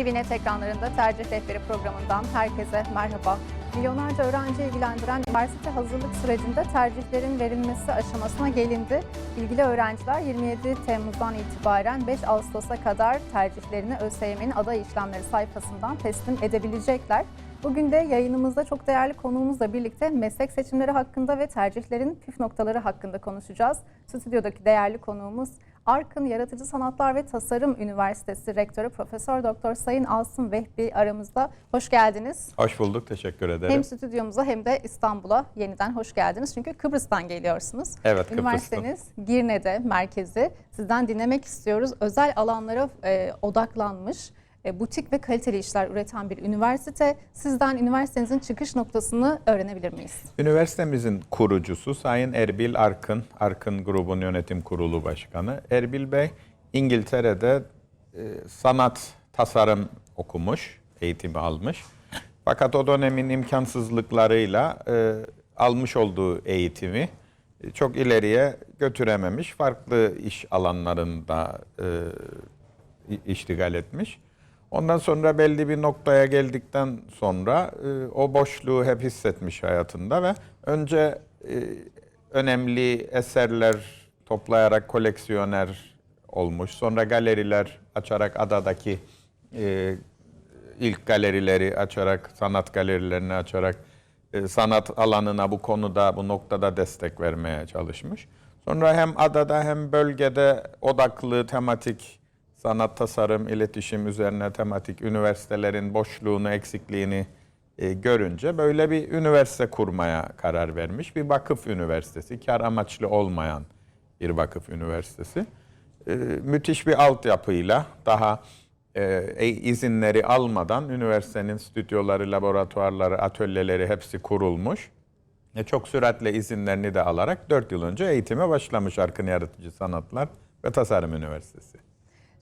TVNet ekranlarında Tercih Rehberi programından herkese merhaba. Milyonlarca öğrenci ilgilendiren üniversite hazırlık sürecinde tercihlerin verilmesi aşamasına gelindi. İlgili öğrenciler 27 Temmuz'dan itibaren 5 Ağustos'a kadar tercihlerini ÖSYM'nin aday işlemleri sayfasından teslim edebilecekler. Bugün de yayınımızda çok değerli konuğumuzla birlikte meslek seçimleri hakkında ve tercihlerin püf noktaları hakkında konuşacağız. Stüdyodaki değerli konuğumuz Arkın Yaratıcı Sanatlar ve Tasarım Üniversitesi Rektörü Profesör Doktor Sayın Asım Vehbi aramızda. Hoş geldiniz. Hoş bulduk, teşekkür ederim. Hem stüdyomuza hem de İstanbul'a yeniden hoş geldiniz. Çünkü Kıbrıs'tan geliyorsunuz. Evet, Kıbrıs'tan. Üniversiteniz Girne'de, merkezi. Sizden dinlemek istiyoruz. Özel alanlara e, odaklanmış, butik ve kaliteli işler üreten bir üniversite. Sizden üniversitenizin çıkış noktasını öğrenebilir miyiz? Üniversitemizin kurucusu Sayın Erbil Arkın, Arkın Grubun Yönetim Kurulu Başkanı. Erbil Bey İngiltere'de e, sanat tasarım okumuş, eğitimi almış. Fakat o dönemin imkansızlıklarıyla e, almış olduğu eğitimi e, çok ileriye götürememiş. Farklı iş alanlarında e, iştigal etmiş. Ondan sonra belli bir noktaya geldikten sonra e, o boşluğu hep hissetmiş hayatında ve önce e, önemli eserler toplayarak koleksiyoner olmuş. Sonra galeriler açarak adadaki e, ilk galerileri açarak, sanat galerilerini açarak e, sanat alanına bu konuda, bu noktada destek vermeye çalışmış. Sonra hem adada hem bölgede odaklı tematik sanat, tasarım, iletişim üzerine tematik üniversitelerin boşluğunu, eksikliğini e, görünce böyle bir üniversite kurmaya karar vermiş. Bir vakıf üniversitesi, kar amaçlı olmayan bir vakıf üniversitesi. E, müthiş bir altyapıyla daha e, izinleri almadan üniversitenin stüdyoları, laboratuvarları, atölyeleri hepsi kurulmuş. E, çok süratle izinlerini de alarak 4 yıl önce eğitime başlamış Arkın Yaratıcı Sanatlar ve Tasarım Üniversitesi.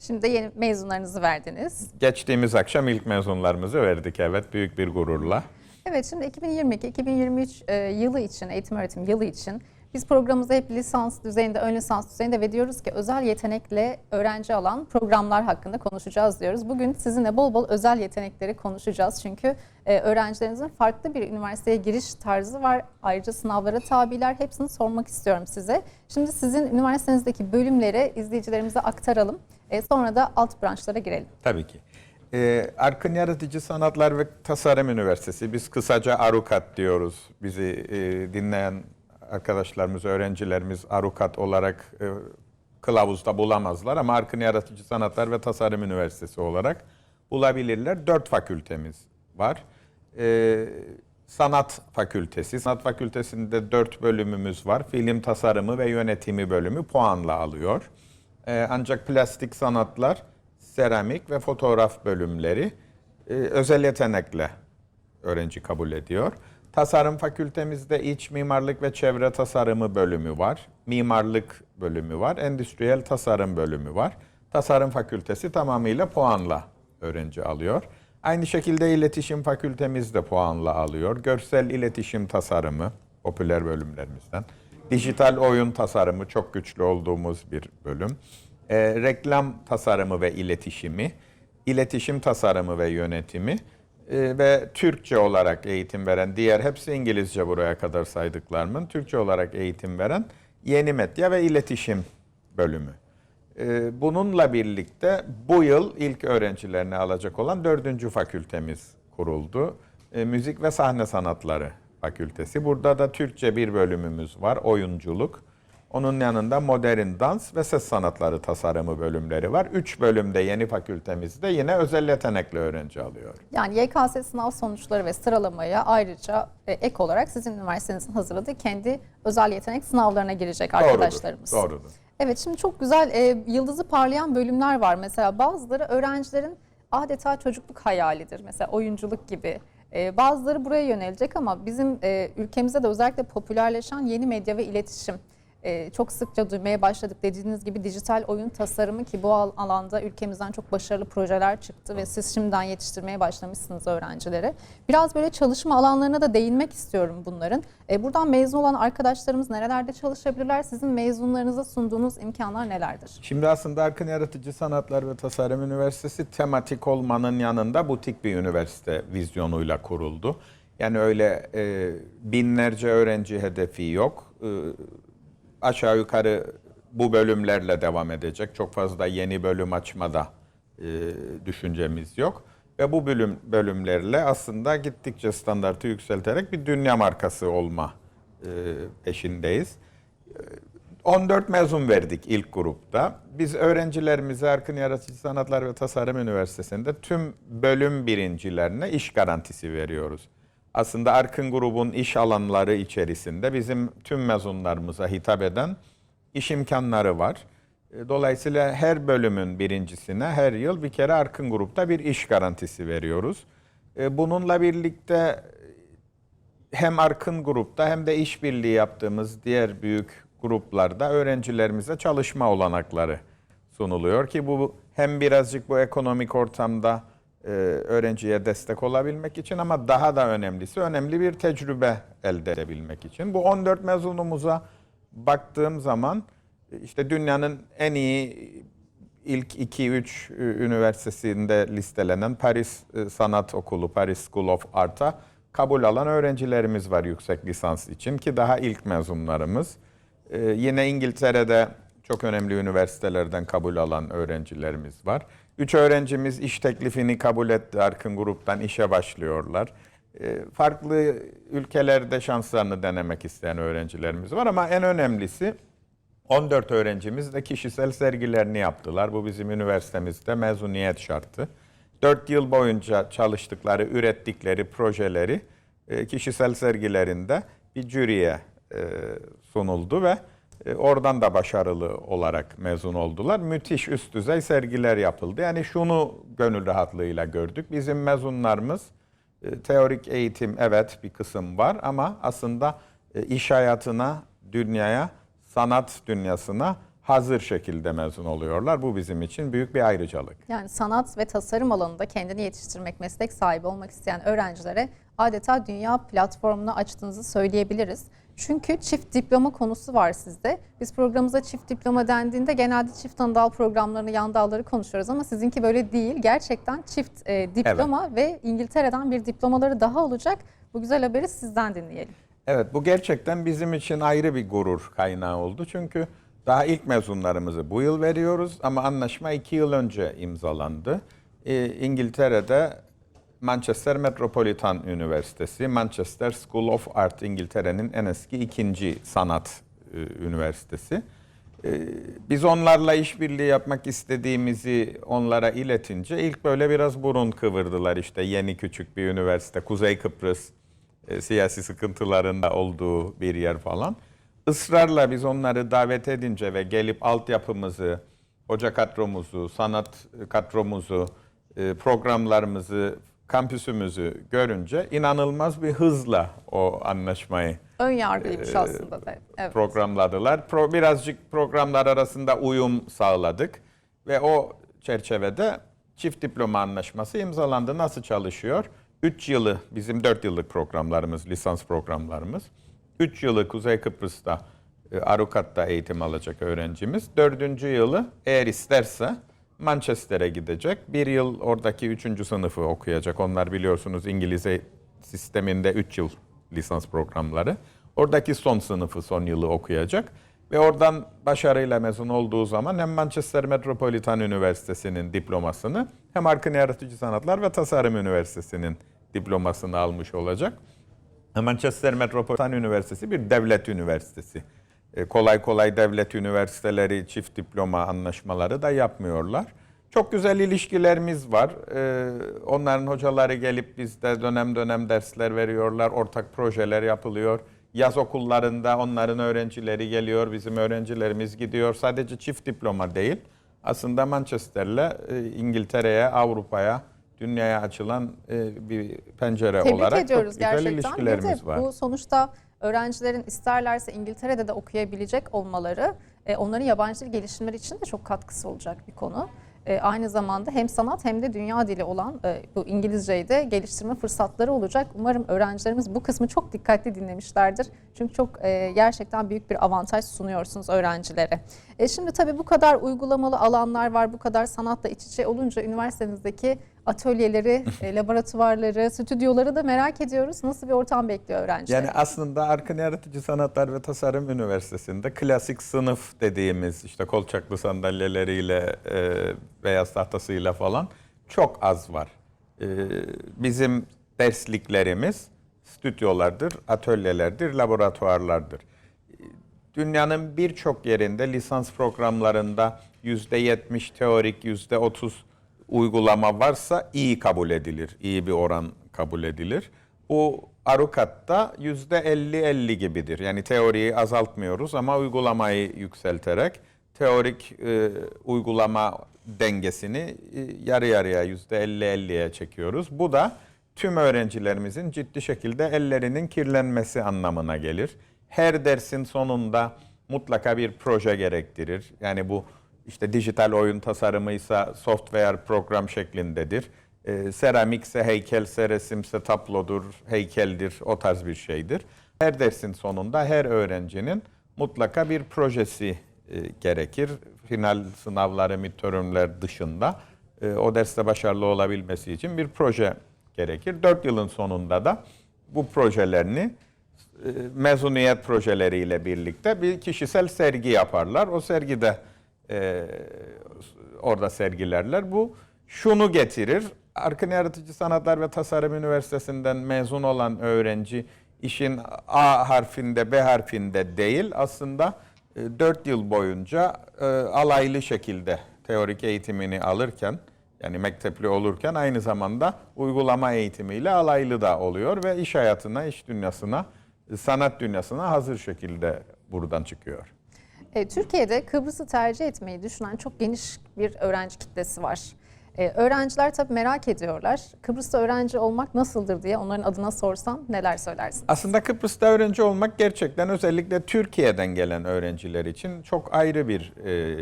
Şimdi de yeni mezunlarınızı verdiniz. Geçtiğimiz akşam ilk mezunlarımızı verdik evet büyük bir gururla. Evet şimdi 2022-2023 e, yılı için, eğitim öğretim yılı için biz programımızda hep lisans düzeyinde, ön lisans düzeyinde ve diyoruz ki özel yetenekle öğrenci alan programlar hakkında konuşacağız diyoruz. Bugün sizinle bol bol özel yetenekleri konuşacağız. Çünkü e, öğrencilerinizin farklı bir üniversiteye giriş tarzı var. Ayrıca sınavlara tabiler. Hepsini sormak istiyorum size. Şimdi sizin üniversitenizdeki bölümleri izleyicilerimize aktaralım. E, sonra da alt branşlara girelim. Tabii ki. Arkın Yaratıcı Sanatlar ve Tasarım Üniversitesi, biz kısaca ARUKAT diyoruz. Bizi e, dinleyen arkadaşlarımız, öğrencilerimiz ARUKAT olarak e, kılavuzda bulamazlar ama Arkın Yaratıcı Sanatlar ve Tasarım Üniversitesi olarak bulabilirler. Dört fakültemiz var. Sanat Fakültesi, Sanat Fakültesi'nde dört bölümümüz var. Film tasarımı ve yönetimi bölümü puanla alıyor. Ee, ancak plastik sanatlar, seramik ve fotoğraf bölümleri e, özel yetenekle öğrenci kabul ediyor. Tasarım fakültemizde iç mimarlık ve çevre tasarımı bölümü var. Mimarlık bölümü var. Endüstriyel tasarım bölümü var. Tasarım fakültesi tamamıyla puanla öğrenci alıyor. Aynı şekilde iletişim fakültemiz de puanla alıyor. Görsel iletişim tasarımı popüler bölümlerimizden. Dijital oyun tasarımı çok güçlü olduğumuz bir bölüm. Ee, reklam tasarımı ve iletişimi, iletişim tasarımı ve yönetimi e, ve Türkçe olarak eğitim veren, diğer hepsi İngilizce buraya kadar saydıklarımın Türkçe olarak eğitim veren yeni medya ve iletişim bölümü. Ee, Bununla birlikte bu yıl ilk öğrencilerini alacak olan dördüncü fakültemiz kuruldu. Ee, Müzik ve Sahne Sanatları Fakültesi. Burada da Türkçe bir bölümümüz var, oyunculuk. Onun yanında modern dans ve ses sanatları tasarımı bölümleri var. Üç bölümde yeni fakültemizde yine özel yetenekli öğrenci alıyor. Yani YKS sınav sonuçları ve sıralamaya ayrıca e, ek olarak sizin üniversitenizin hazırladığı kendi özel yetenek sınavlarına girecek arkadaşlarımız. Doğrudur. Doğrudur. Evet şimdi çok güzel e, yıldızı parlayan bölümler var. Mesela bazıları öğrencilerin adeta çocukluk hayalidir. Mesela oyunculuk gibi. E, bazıları buraya yönelecek ama bizim e, ülkemizde de özellikle popülerleşen yeni medya ve iletişim e, çok sıkça duymaya başladık. Dediğiniz gibi dijital oyun tasarımı ki bu al- alanda ülkemizden çok başarılı projeler çıktı ve siz şimdiden yetiştirmeye başlamışsınız öğrencileri. Biraz böyle çalışma alanlarına da değinmek istiyorum bunların. E, buradan mezun olan arkadaşlarımız nerelerde çalışabilirler? Sizin mezunlarınıza sunduğunuz imkanlar nelerdir? Şimdi aslında Arkın Yaratıcı Sanatlar ve Tasarım Üniversitesi tematik olmanın yanında butik bir üniversite vizyonuyla kuruldu. Yani öyle e, binlerce öğrenci hedefi yok. E, aşağı yukarı bu bölümlerle devam edecek. Çok fazla yeni bölüm açmada e, düşüncemiz yok. Ve bu bölüm bölümlerle aslında gittikçe standartı yükselterek bir dünya markası olma e, peşindeyiz. 14 mezun verdik ilk grupta. Biz öğrencilerimize Arkın Yaratıcı Sanatlar ve Tasarım Üniversitesi'nde tüm bölüm birincilerine iş garantisi veriyoruz. Aslında Arkın grubun iş alanları içerisinde bizim tüm mezunlarımıza hitap eden iş imkanları var. E, Dolayısıyla her bölümün birincisine her yıl bir kere Arkın grupta bir iş garantisi veriyoruz. E, Bununla birlikte hem Arkın grupta hem de işbirliği yaptığımız diğer büyük gruplarda öğrencilerimize çalışma olanakları sunuluyor ki bu hem birazcık bu ekonomik ortamda e, öğrenciye destek olabilmek için ama daha da önemlisi önemli bir tecrübe elde edebilmek için. Bu 14 mezunumuza baktığım zaman e, işte dünyanın en iyi ilk 2-3 üniversitesinde listelenen Paris e, Sanat Okulu, Paris School of Art'a kabul alan öğrencilerimiz var yüksek lisans için ki daha ilk mezunlarımız. Yine İngiltere'de çok önemli üniversitelerden kabul alan öğrencilerimiz var. Üç öğrencimiz iş teklifini kabul etti. Arkın Grup'tan işe başlıyorlar. Ee, farklı ülkelerde şanslarını denemek isteyen öğrencilerimiz var ama en önemlisi 14 öğrencimiz de kişisel sergilerini yaptılar. Bu bizim üniversitemizde mezuniyet şartı. 4 yıl boyunca çalıştıkları, ürettikleri projeleri e, kişisel sergilerinde bir jüriye e, sunuldu ve oradan da başarılı olarak mezun oldular. Müthiş üst düzey sergiler yapıldı. Yani şunu gönül rahatlığıyla gördük. Bizim mezunlarımız e, teorik eğitim evet bir kısım var ama aslında e, iş hayatına, dünyaya, sanat dünyasına hazır şekilde mezun oluyorlar. Bu bizim için büyük bir ayrıcalık. Yani sanat ve tasarım alanında kendini yetiştirmek, meslek sahibi olmak isteyen öğrencilere adeta dünya platformunu açtığınızı söyleyebiliriz. Çünkü çift diploma konusu var sizde. Biz programımıza çift diploma dendiğinde genelde çift ana dal programlarını, yan dalları konuşuyoruz ama sizinki böyle değil. Gerçekten çift e, diploma ve İngiltere'den bir diplomaları daha olacak. Bu güzel haberi sizden dinleyelim. Evet bu gerçekten bizim için ayrı bir gurur kaynağı oldu. Çünkü daha ilk mezunlarımızı bu yıl veriyoruz ama anlaşma iki yıl önce imzalandı. Ee, İngiltere'de Manchester Metropolitan Üniversitesi, Manchester School of Art İngiltere'nin en eski ikinci sanat e, üniversitesi. Ee, Biz onlarla işbirliği yapmak istediğimizi onlara iletince ilk böyle biraz burun kıvırdılar işte yeni küçük bir üniversite Kuzey Kıbrıs e, siyasi sıkıntılarında olduğu bir yer falan. Israrla biz onları davet edince ve gelip altyapımızı, hoca kadromuzu, sanat kadromuzu, e, programlarımızı, kampüsümüzü görünce inanılmaz bir hızla o anlaşmayı Ön yargılıymış aslında da. Evet. programladılar. Pro, birazcık programlar arasında uyum sağladık ve o çerçevede çift diploma anlaşması imzalandı. Nasıl çalışıyor? 3 yılı bizim 4 yıllık programlarımız, lisans programlarımız. 3 yılı Kuzey Kıbrıs'ta e, Arukat'ta eğitim alacak öğrencimiz. 4. yılı eğer isterse Manchester'e gidecek. Bir yıl oradaki 3. sınıfı okuyacak. Onlar biliyorsunuz İngiliz e- sisteminde 3 yıl lisans programları. Oradaki son sınıfı, son yılı okuyacak. Ve oradan başarıyla mezun olduğu zaman hem Manchester Metropolitan Üniversitesi'nin diplomasını hem Arkın Yaratıcı Sanatlar ve Tasarım Üniversitesi'nin diplomasını almış olacak. Manchester Metropolitan Üniversitesi bir devlet üniversitesi. E, Kolay kolay devlet üniversiteleri çift diploma anlaşmaları da yapmıyorlar. Çok güzel ilişkilerimiz var. E, Onların hocaları gelip bizde dönem dönem dersler veriyorlar. Ortak projeler yapılıyor. Yaz okullarında onların öğrencileri geliyor, bizim öğrencilerimiz gidiyor. Sadece çift diploma değil. Aslında Manchester'le e, İngiltere'ye, Avrupa'ya, dünyaya açılan bir pencere Tebrik olarak ediyoruz çok güzel gerçekten. İlişkilerimiz var. Bu sonuçta öğrencilerin isterlerse İngiltere'de de okuyabilecek olmaları e, onların yabancı dil gelişimleri için de çok katkısı olacak bir konu. E, aynı zamanda hem sanat hem de dünya dili olan e, bu İngilizceyi de geliştirme fırsatları olacak. Umarım öğrencilerimiz bu kısmı çok dikkatli dinlemişlerdir. Çünkü çok e, gerçekten büyük bir avantaj sunuyorsunuz öğrencilere. E, şimdi tabii bu kadar uygulamalı alanlar var, bu kadar sanatla iç içe olunca üniversitenizdeki atölyeleri, e, laboratuvarları, stüdyoları da merak ediyoruz. Nasıl bir ortam bekliyor öğrenciler? Yani aslında Arkın Yaratıcı Sanatlar ve Tasarım Üniversitesi'nde klasik sınıf dediğimiz işte kolçaklı sandalyeleriyle, e, beyaz tahtasıyla falan çok az var. E, bizim dersliklerimiz stüdyolardır, atölyelerdir, laboratuvarlardır. Dünyanın birçok yerinde lisans programlarında %70 teorik, %30 uygulama varsa iyi kabul edilir. iyi bir oran kabul edilir. Bu Arukat'ta %50-50 gibidir. Yani teoriyi azaltmıyoruz ama uygulamayı yükselterek teorik e, uygulama dengesini e, yarı yarıya %50-50'ye çekiyoruz. Bu da tüm öğrencilerimizin ciddi şekilde ellerinin kirlenmesi anlamına gelir. Her dersin sonunda mutlaka bir proje gerektirir. Yani bu işte dijital oyun tasarımıysa software program şeklindedir. E, seramikse heykelse, resimse tablodur, heykeldir, o tarz bir şeydir. Her dersin sonunda her öğrencinin mutlaka bir projesi e, gerekir. Final sınavları, midtermler dışında e, o derste başarılı olabilmesi için bir proje gerekir. 4 yılın sonunda da bu projelerini e, mezuniyet projeleriyle birlikte bir kişisel sergi yaparlar. O sergide e, orada sergilerler. Bu şunu getirir. Arkın Yaratıcı Sanatlar ve Tasarım Üniversitesi'nden mezun olan öğrenci işin A harfinde B harfinde değil aslında 4 yıl boyunca e, alaylı şekilde teorik eğitimini alırken yani mektepli olurken aynı zamanda uygulama eğitimiyle alaylı da oluyor ve iş hayatına, iş dünyasına, sanat dünyasına hazır şekilde buradan çıkıyor. E, Türkiye'de Kıbrıs'ı tercih etmeyi düşünen çok geniş bir öğrenci kitlesi var. E, öğrenciler tabii merak ediyorlar. Kıbrıs'ta öğrenci olmak nasıldır diye onların adına sorsam neler söylersin? Aslında Kıbrıs'ta öğrenci olmak gerçekten özellikle Türkiye'den gelen öğrenciler için çok ayrı bir e,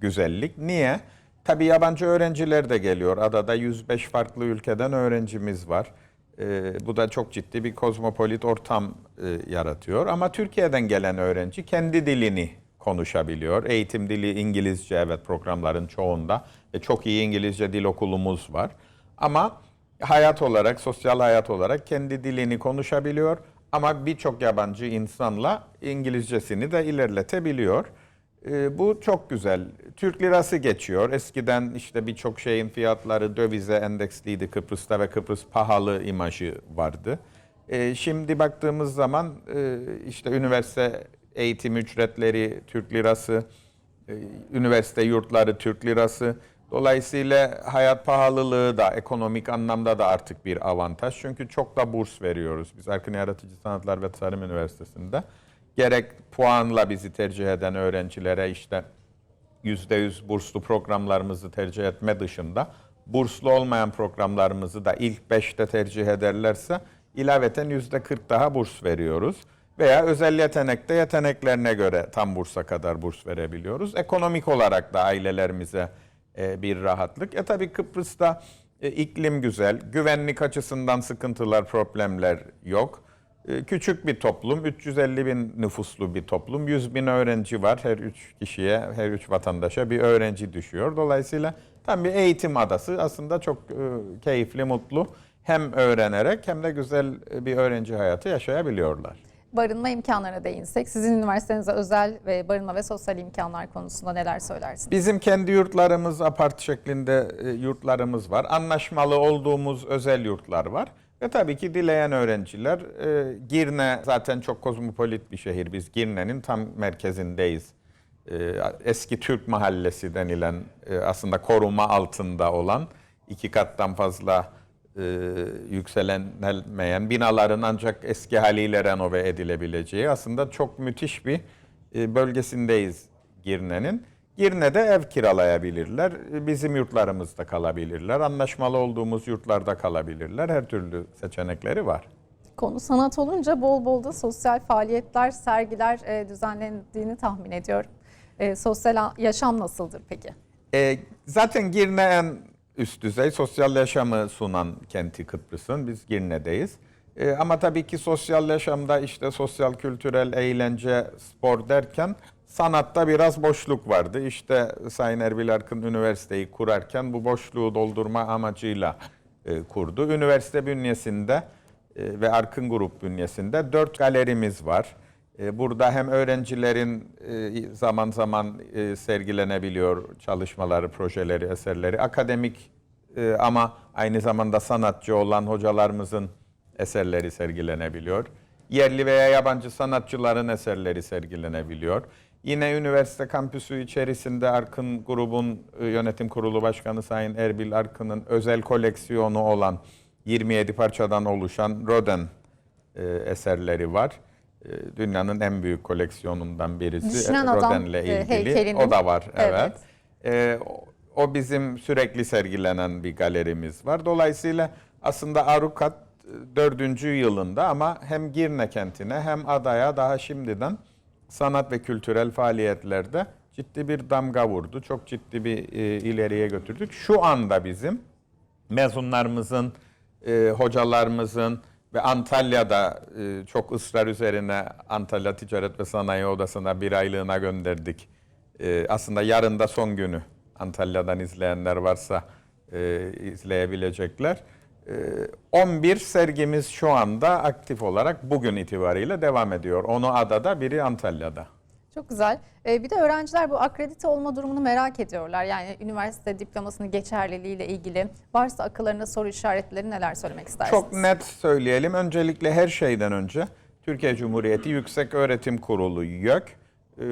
güzellik. Niye? Tabii yabancı öğrenciler de geliyor. Adada 105 farklı ülkeden öğrencimiz var. E, bu da çok ciddi bir kozmopolit ortam e, yaratıyor. Ama Türkiye'den gelen öğrenci kendi dilini konuşabiliyor. Eğitim dili İngilizce evet programların çoğunda ve çok iyi İngilizce dil okulumuz var. Ama hayat olarak, sosyal hayat olarak kendi dilini konuşabiliyor ama birçok yabancı insanla İngilizcesini de ilerletebiliyor. Ee, bu çok güzel. Türk lirası geçiyor. Eskiden işte birçok şeyin fiyatları dövize endeksliydi Kıbrıs'ta ve Kıbrıs pahalı imajı vardı. Ee, şimdi baktığımız zaman e, işte üniversite eğitim ücretleri Türk lirası, e, üniversite yurtları Türk lirası. Dolayısıyla hayat pahalılığı da ekonomik anlamda da artık bir avantaj. Çünkü çok da burs veriyoruz. Biz Arkın Yaratıcı Sanatlar ve Tasarım Üniversitesi'nde gerek puanla bizi tercih eden öğrencilere işte %100 burslu programlarımızı tercih etme dışında burslu olmayan programlarımızı da ilk 5'te tercih ederlerse ilaveten %40 daha burs veriyoruz. Veya özel yetenekte yeteneklerine göre tam bursa kadar burs verebiliyoruz. Ekonomik olarak da ailelerimize e, bir rahatlık. E tabii Kıbrıs'ta e, iklim güzel, güvenlik açısından sıkıntılar, problemler yok. E, Küçük bir toplum, 350 bin nüfuslu bir toplum, 100 bin öğrenci var. Her üç kişiye, her üç vatandaşa bir öğrenci düşüyor. Dolayısıyla tam bir eğitim adası aslında çok keyifli, mutlu. Hem öğrenerek hem de güzel bir öğrenci hayatı yaşayabiliyorlar. Barınma imkanlarına değinsek, sizin üniversitenize özel ve barınma ve sosyal imkanlar konusunda neler söylersiniz? Bizim kendi yurtlarımız, apart şeklinde e, yurtlarımız var. Anlaşmalı olduğumuz özel yurtlar var. Ve tabii ki dileyen öğrenciler, e, Girne zaten çok kozmopolit bir şehir. Biz Girne'nin tam merkezindeyiz. E, Eski Türk Mahallesi denilen aslında koruma altında olan iki kattan fazla e, yükselenmeyen binaların ancak eski haliyle renove edilebileceği aslında çok müthiş bir e, bölgesindeyiz Girne'nin. Girne'de ev kiralayabilirler, e, bizim yurtlarımızda kalabilirler, anlaşmalı olduğumuz yurtlarda kalabilirler. Her türlü seçenekleri var. Konu sanat olunca bol bol da sosyal faaliyetler, sergiler e, düzenlendiğini tahmin ediyorum. E, sosyal yaşam nasıldır peki? E, zaten Girne en üst düzey sosyal yaşamı sunan kenti Kıbrıs'ın. Biz Girne'deyiz. E, ama tabii ki sosyal yaşamda işte sosyal, kültürel, eğlence, spor derken sanatta biraz boşluk vardı. İşte Sayın Erbil Arkın üniversiteyi kurarken bu boşluğu doldurma amacıyla e, kurdu. Üniversite bünyesinde e, ve Arkın Grup bünyesinde dört galerimiz var. E, Burada hem öğrencilerin e, zaman zaman e, sergilenebiliyor çalışmaları, projeleri, eserleri. Akademik ama aynı zamanda sanatçı olan hocalarımızın eserleri sergilenebiliyor. Yerli veya yabancı sanatçıların eserleri sergilenebiliyor. Yine üniversite kampüsü içerisinde Arkın grubun yönetim kurulu başkanı Sayın Erbil Arkın'ın özel koleksiyonu olan 27 parçadan oluşan Rodin e, eserleri var. E, Dünyanın en büyük koleksiyonundan birisi Rodin'le e, ilgili. O da var, evet. Evet. E, o- bizim sürekli sergilenen bir galerimiz var. Dolayısıyla aslında Arukat e, dördüncü yılında ama hem Girne kentine hem adaya daha şimdiden sanat ve kültürel faaliyetlerde ciddi bir damga vurdu. Çok ciddi bir e, ileriye götürdük. Şu anda bizim mezunlarımızın, e, hocalarımızın ve Antalya'da e, çok ısrar üzerine Antalya Ticaret ve Sanayi Odası'na bir aylığına gönderdik. E, aslında yarın da son günü Antalya'dan izleyenler varsa e, izleyebilecekler. E, 11 sergimiz şu anda aktif olarak bugün itibariyle devam ediyor. Onu adada, biri Antalya'da. Çok güzel. E, bir de öğrenciler bu akredite olma durumunu merak ediyorlar. Yani üniversite diplomasının geçerliliğiyle ilgili varsa akıllarında soru işaretleri neler söylemek istersiniz? Çok net söyleyelim. Öncelikle her şeyden önce Türkiye Cumhuriyeti Yüksek Öğretim Kurulu YÖK e,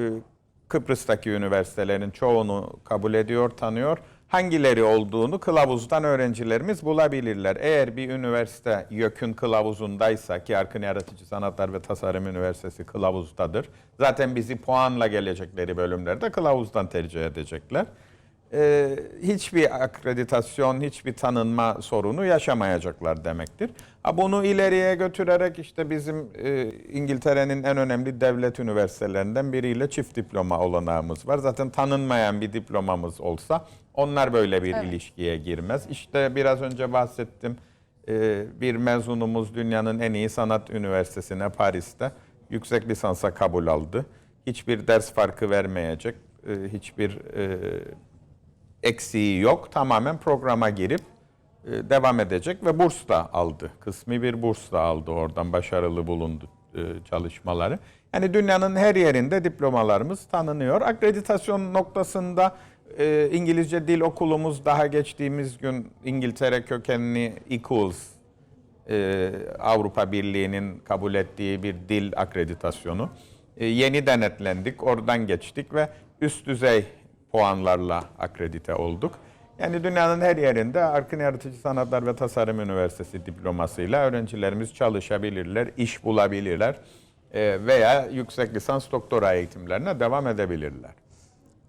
Kıbrıs'taki üniversitelerin çoğunu kabul ediyor, tanıyor. Hangileri olduğunu kılavuzdan öğrencilerimiz bulabilirler. Eğer bir üniversite YÖK'ün kılavuzundaysa ki Arkın Yaratıcı Sanatlar ve Tasarım Üniversitesi kılavuzdadır. Zaten bizi puanla gelecekleri bölümlerde kılavuzdan tercih edecekler e, hiçbir akreditasyon, hiçbir tanınma sorunu yaşamayacaklar demektir. Ha, bunu ileriye götürerek işte bizim e, İngiltere'nin en önemli devlet üniversitelerinden biriyle çift diploma olanağımız var. Zaten tanınmayan bir diplomamız olsa onlar böyle bir Evet. ilişkiye girmez. İşte biraz önce bahsettim e, bir mezunumuz dünyanın en iyi sanat üniversitesine Paris'te yüksek lisansa kabul aldı. Hiçbir ders farkı vermeyecek, e, hiçbir e, eksiği yok. Tamamen programa girip e, devam edecek ve burs da aldı. Kısmi bir burs da aldı oradan başarılı bulundu e, çalışmaları. Yani dünyanın her yerinde diplomalarımız tanınıyor. Akreditasyon noktasında e, İngilizce dil okulumuz daha geçtiğimiz gün İngiltere kökenli EQUALS Avrupa Birliği'nin kabul ettiği bir dil akreditasyonu. Yeni denetlendik, oradan geçtik ve üst düzey puanlarla akredite olduk. Yani dünyanın her yerinde Arkın Yaratıcı Sanatlar ve Tasarım Üniversitesi diplomasıyla öğrencilerimiz çalışabilirler, iş bulabilirler e, veya yüksek lisans doktora eğitimlerine devam edebilirler.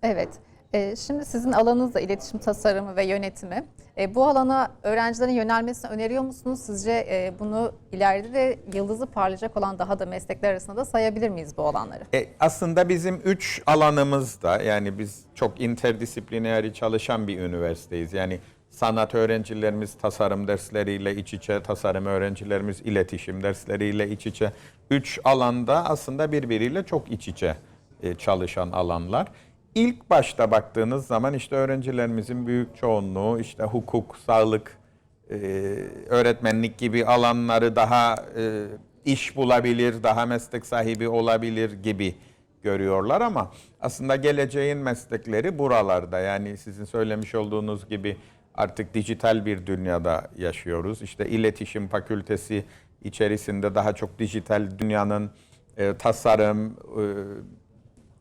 Evet. E, şimdi sizin alanınız da iletişim tasarımı ve yönetimi. E, bu alana öğrencilerin yönelmesini öneriyor musunuz? Sizce e, bunu ileride de yıldızı parlayacak olan daha da meslekler arasında da sayabilir miyiz bu alanları? E, aslında bizim üç alanımız da yani biz çok interdisipliner çalışan bir üniversiteyiz. Yani sanat öğrencilerimiz tasarım dersleriyle iç içe, tasarım öğrencilerimiz iletişim dersleriyle iç içe. Üç alanda aslında birbiriyle çok iç içe e, çalışan alanlar. İlk başta baktığınız zaman işte öğrencilerimizin büyük çoğunluğu işte hukuk, sağlık, e, öğretmenlik gibi alanları daha e, iş bulabilir, daha meslek sahibi olabilir gibi görüyorlar ama aslında geleceğin meslekleri buralarda. Yani sizin söylemiş olduğunuz gibi artık dijital bir dünyada yaşıyoruz. İşte iletişim fakültesi içerisinde daha çok dijital dünyanın e, tasarım, e,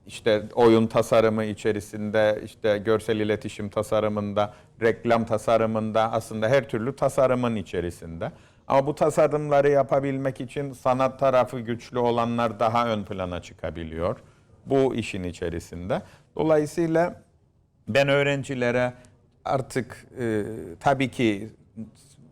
işte oyun tasarımı içerisinde, işte görsel iletişim tasarımında, reklam tasarımında aslında her türlü tasarımın içerisinde. Ama bu tasarımları yapabilmek için sanat tarafı güçlü olanlar daha ön plana çıkabiliyor bu işin içerisinde. Dolayısıyla ben öğrencilere artık e, tabii ki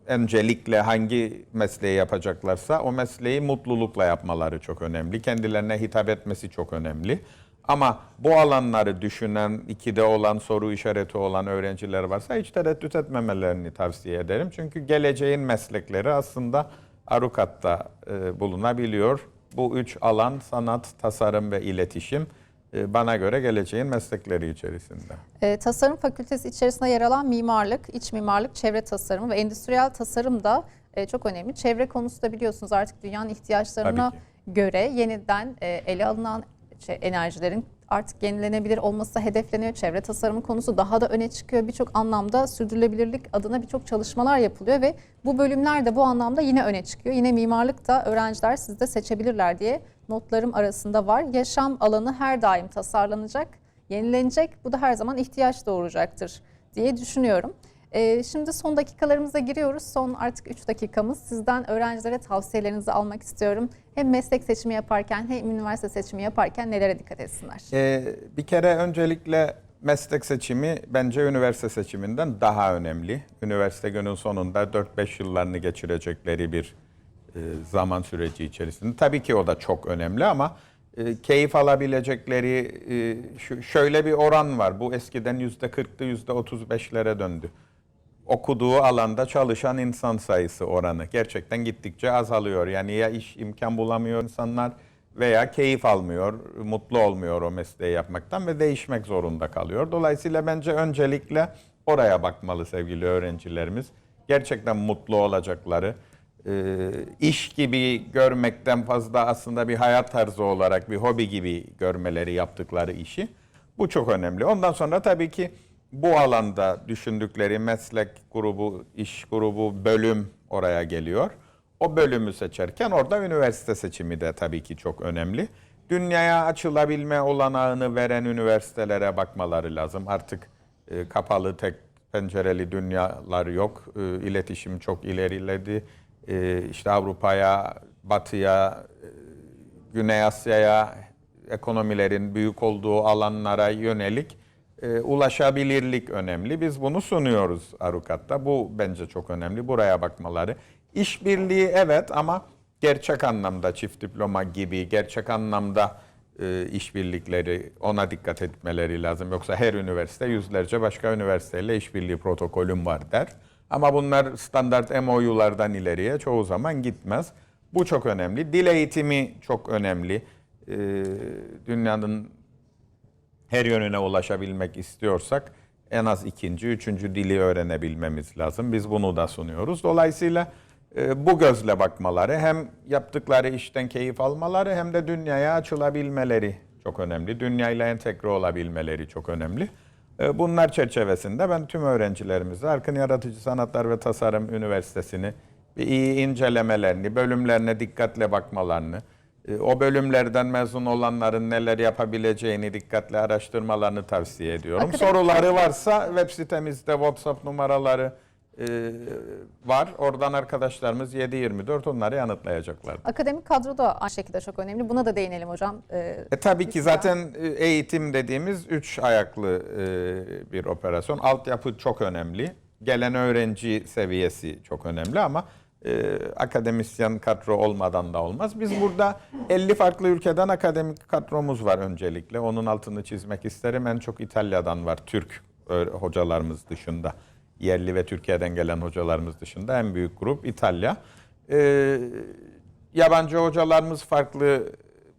öncelikle hangi mesleği yapacaklarsa o mesleği mutlulukla yapmaları çok önemli. Kendilerine hitap etmesi çok önemli. Ama bu alanları düşünen, ikide olan soru işareti olan öğrenciler varsa hiç tereddüt etmemelerini tavsiye ederim. Çünkü geleceğin meslekleri aslında Arukat'ta e, bulunabiliyor. Bu üç alan sanat, tasarım ve iletişim e, bana göre geleceğin meslekleri içerisinde. E, tasarım fakültesi içerisinde yer alan mimarlık, iç mimarlık, çevre tasarımı ve endüstriyel tasarım da e, çok önemli. Çevre konusu da biliyorsunuz artık dünyanın ihtiyaçlarına göre yeniden e, ele alınan şey, enerjilerin artık yenilenebilir olması hedefleniyor. Çevre tasarımı konusu daha da öne çıkıyor. Birçok anlamda sürdürülebilirlik adına birçok çalışmalar yapılıyor ve bu bölümler de bu anlamda yine öne çıkıyor. Yine mimarlık da öğrenciler sizde seçebilirler diye notlarım arasında var. Yaşam alanı her daim tasarlanacak, yenilenecek. Bu da her zaman ihtiyaç doğuracaktır diye düşünüyorum. Ee, şimdi son dakikalarımıza giriyoruz. Son artık 3 dakikamız. Sizden öğrencilere tavsiyelerinizi almak istiyorum. Hem meslek seçimi yaparken hem üniversite seçimi yaparken nelere dikkat etsinler? Ee, bir kere öncelikle meslek seçimi bence üniversite seçiminden daha önemli. Üniversite günün sonunda 4-5 yıllarını geçirecekleri bir e, zaman süreci içerisinde. Tabii ki o da çok önemli ama e, keyif alabilecekleri e, şöyle bir oran var. Bu eskiden %40'tı %35'lere döndü. Okuduğu alanda çalışan insan sayısı oranı gerçekten gittikçe azalıyor. Yani ya iş imkan bulamıyor insanlar veya keyif almıyor, mutlu olmuyor o mesleği yapmaktan ve değişmek zorunda kalıyor. Dolayısıyla bence öncelikle oraya bakmalı sevgili öğrencilerimiz. Gerçekten mutlu olacakları, e, iş gibi görmekten fazla aslında bir hayat tarzı olarak bir hobi gibi görmeleri yaptıkları işi. Bu çok önemli. Ondan sonra tabii ki bu alanda düşündükleri meslek grubu, iş grubu, bölüm oraya geliyor. O bölümü seçerken orada üniversite seçimi de tabii ki çok önemli. Dünyaya açılabilme olanağını veren üniversitelere bakmaları lazım. Artık e, kapalı tek pencereli dünyalar yok. E, iletişim çok ileriledi. E, işte Avrupa'ya, Batı'ya, e, Güney Asya'ya ekonomilerin büyük olduğu alanlara yönelik e, ulaşabilirlik önemli. Biz bunu sunuyoruz Arukat'ta. Bu bence çok önemli. Buraya bakmaları. İşbirliği evet ama gerçek anlamda çift diploma gibi gerçek anlamda e, işbirlikleri ona dikkat etmeleri lazım. Yoksa her üniversite yüzlerce başka üniversiteyle işbirliği protokolüm var der. Ama bunlar standart MOU'lardan ileriye çoğu zaman gitmez. Bu çok önemli. Dil eğitimi çok önemli. E, dünyanın her yönüne ulaşabilmek istiyorsak en az ikinci, üçüncü dili öğrenebilmemiz lazım. Biz bunu da sunuyoruz. Dolayısıyla e, bu gözle bakmaları hem yaptıkları işten keyif almaları hem de dünyaya açılabilmeleri çok önemli. Dünyayla entegre olabilmeleri çok önemli. E, Bunlar çerçevesinde ben tüm öğrencilerimize Arkın Yaratıcı Sanatlar ve Tasarım Üniversitesi'ni iyi incelemelerini, bölümlerine dikkatle bakmalarını, o bölümlerden mezun olanların neler yapabileceğini dikkatle araştırmalarını tavsiye ediyorum. Akademik- Soruları varsa web sitemizde WhatsApp numaraları e, var. Oradan arkadaşlarımız 7-24 onları yanıtlayacaklar. Akademik kadro da aynı şekilde çok önemli. Buna da değinelim hocam. Ee, E tabii ki zaten e, eğitim dediğimiz üç ayaklı e, bir operasyon. Altyapı çok önemli. Gelen öğrenci seviyesi çok önemli ama e, akademisyen kadro olmadan da olmaz. Biz burada 50 farklı ülkeden akademik kadromuz var öncelikle. Onun altını çizmek isterim. En çok İtalya'dan var Türk ö- hocalarımız dışında. Yerli ve Türkiye'den gelen hocalarımız dışında en büyük grup İtalya. E, yabancı hocalarımız farklı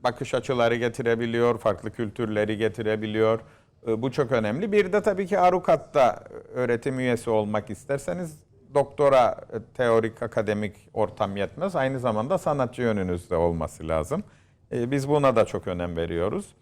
bakış açıları getirebiliyor, farklı kültürleri getirebiliyor. E, Bu çok önemli. Bir de tabii ki Arukat'ta öğretim üyesi olmak isterseniz doktora e, teorik akademik ortam yetmez. Aynı zamanda sanatçı yönünüzde olması lazım. E, Biz buna da çok önem veriyoruz.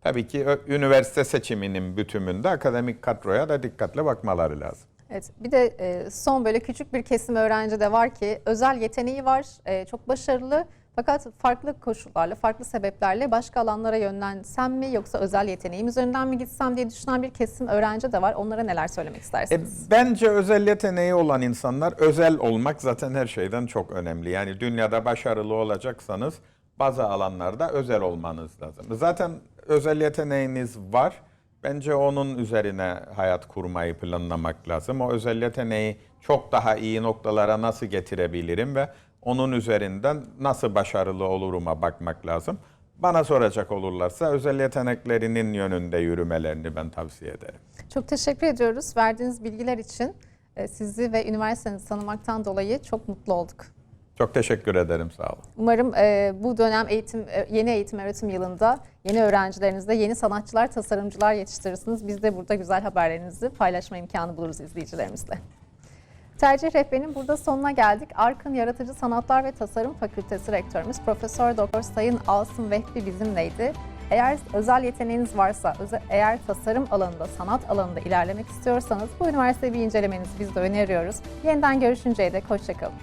Tabii ki üniversite seçiminin bütümünde akademik kadroya da dikkatle bakmaları lazım. Evet, bir de e, son böyle küçük bir kesim öğrenci de var ki özel yeteneği var, çok başarılı fakat farklı koşullarla, farklı sebeplerle başka alanlara yönlensem mi yoksa özel yeteneğim üzerinden mi gitsem diye düşünen bir kesim öğrenci de var. Onlara neler söylemek E, istersiniz? bence özel yeteneği olan insanlar özel olmak zaten her şeyden çok önemli. Yani dünyada başarılı olacaksanız bazı alanlarda özel olmanız lazım. Zaten özel yeteneğiniz var. Bence onun üzerine hayat kurmayı planlamak lazım. O özel yeteneği çok daha iyi noktalara nasıl getirebilirim ve onun üzerinden nasıl başarılı oluruma bakmak lazım. Bana soracak olurlarsa özel yeteneklerinin yönünde yürümelerini ben tavsiye ederim. Çok teşekkür ediyoruz verdiğiniz bilgiler için. Ee, Sizi ve üniversitenizi tanımaktan dolayı çok mutlu olduk. Çok teşekkür ederim sağ olun. Umarım e, bu dönem eğitim e, yeni eğitim öğretim yılında yeni öğrencilerinizde yeni sanatçılar, tasarımcılar yetiştirirsiniz. Biz de burada güzel haberlerinizi paylaşma imkanı buluruz izleyicilerimizle. Tercih rehberinin burada sonuna geldik. Arkın Yaratıcı Sanatlar ve Tasarım Fakültesi Rektörümüz Profesör Doktor Sayın Asım Vehbi bizimleydi. Eğer özel yeteneğiniz varsa, eğer tasarım alanında, sanat alanında ilerlemek istiyorsanız bu üniversiteyi bir incelemenizi biz de öneriyoruz. Yeniden görüşünceye dek hoşçakalın.